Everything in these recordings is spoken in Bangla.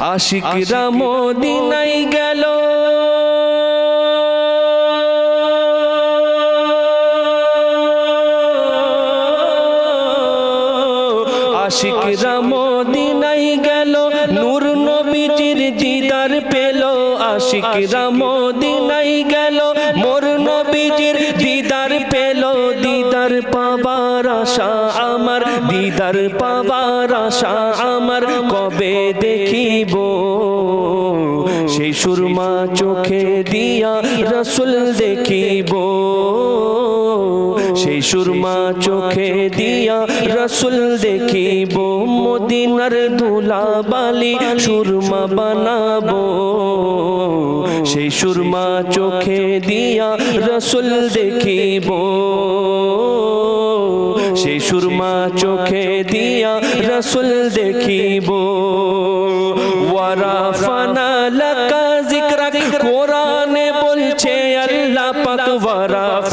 আশিকরা মদিনাই গেল। আশিকরা মদিনাই গেল। নূর নবীজির দিদার পেল। আশিকরা মদিনাই গেল। মোর নবীজির দিদার পেল। দিদার পাবার আশা আমার দিদার পাবার আশা আমার কবে দেখিব? সেই সুরমা চোখে দিয়া রসুল দেখিব, সেই সুরমা চোখে দিয়া রসুল দেখিব, মদিনার দুলা বালি সুরমা বানাবো। সেই সুরমা চোখে দিয়া রসুল দেখিব, সেই সুরমা চোখে দিয়া রসুল দেখিব।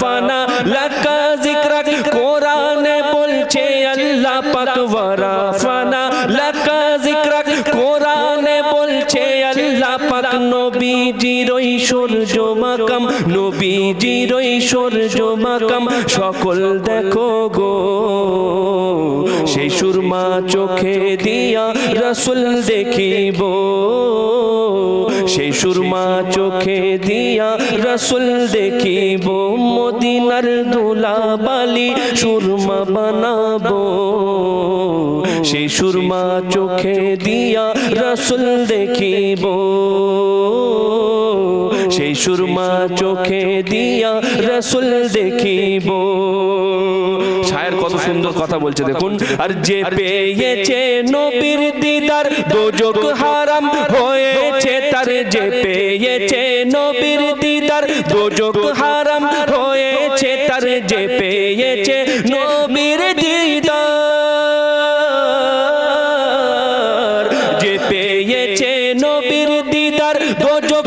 ওয়ারাফানা লাকা জিকরাক কোরআনে বলছে আল্লাহ পাক ওয়ারাফানা, লাকা জিকরাক কোরআনে বলছে আল্লাহ পাক নবীজির ঐশ্বর্য মাকাম, নবীজির ঐশ্বর্য মাকাম, সকল দেখো গো সেই সুরমা চোখে দিয়া রসুল দেখিব। সেই সুরমা চোখে দিয়া রসুল দেখিব মদিনার দুলা বালি সুরমা বানাবো। সেই সুরমা চোখে দিয়া রসুল দেখিব। সেই সুরমা চোখে দিয়া রসুল দেখিব। ছায়ের কত সুন্দর কথা বলছে দেখুন। আর যে পেয়েছে নবীর দিদার দোজক হারাম হয়েছে তার যে পেয়েছে নবীর দিদার দোজক হারাম হয়েছে তার যে পেয়েছে নবীর দিদার। যে পেয়েছে নবীর দিদার দোজক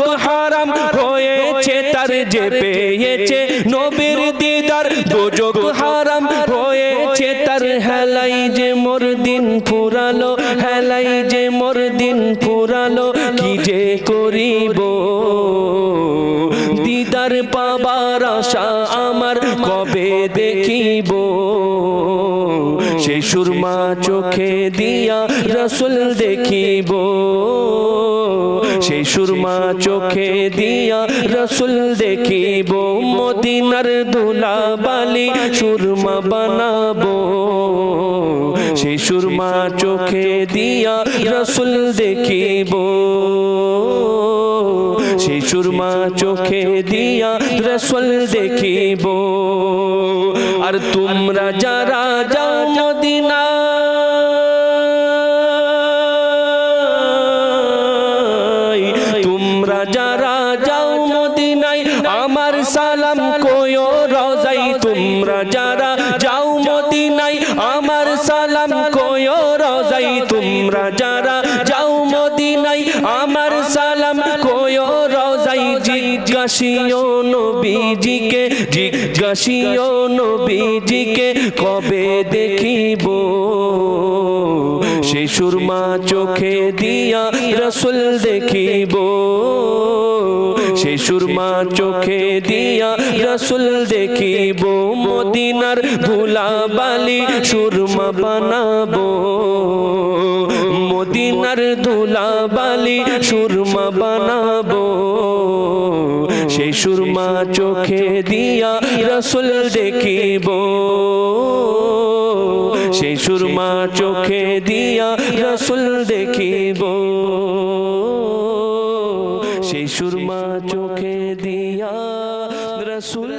যে পেয়েছে নবীর দিদার দোজক হারাম হয়েছে তার হেলাই যে মোর দিন ফুরালো হেলাই যে মোর দিন ফুরালো কি যে করিব? দিদার কবে দেখিব সেই সুরমা চোখে দিয়া রসুল দেখিব। সেই সুরমা চোখে দিয়া রসুল দেখিব। মদিনার দুলা বালি সুরমা বানাবো। সেই সুরমা চোখে দিয়া রসুল দেখিব। সুরমা চোখে দিয়া রসুল দেখিব আর তোমরা যারা যাও মদিনা তোমরা যারা যাও মদিনায় আমার সালাম কোয়ো রজাই তোমরা যারা যাও মদিনায় আমার সালাম কোয়ো রজাই তোমরা যারা যাও মদিনায় জিজ্ঞাসিও নবীজিকে জিজ্ঞাসিও নবীজিকে, কবে দেখিব? সেই সুরমা চোখে দিয়া রসুল দেখিব। সেই সুরমা চোখে দিয়া রসুল দেখিব। মদিনার ধুলা বালি সুরমা বানাবো। মদিনার ধুলা বালি সুরমা বানাবো। সেই সুরমা চোখে দিয়া রসুল দেখিব। সে সুরমা চোখে দিয়া রসুল দেখিব। সেই সুরমা চোখে দিয়া রসুল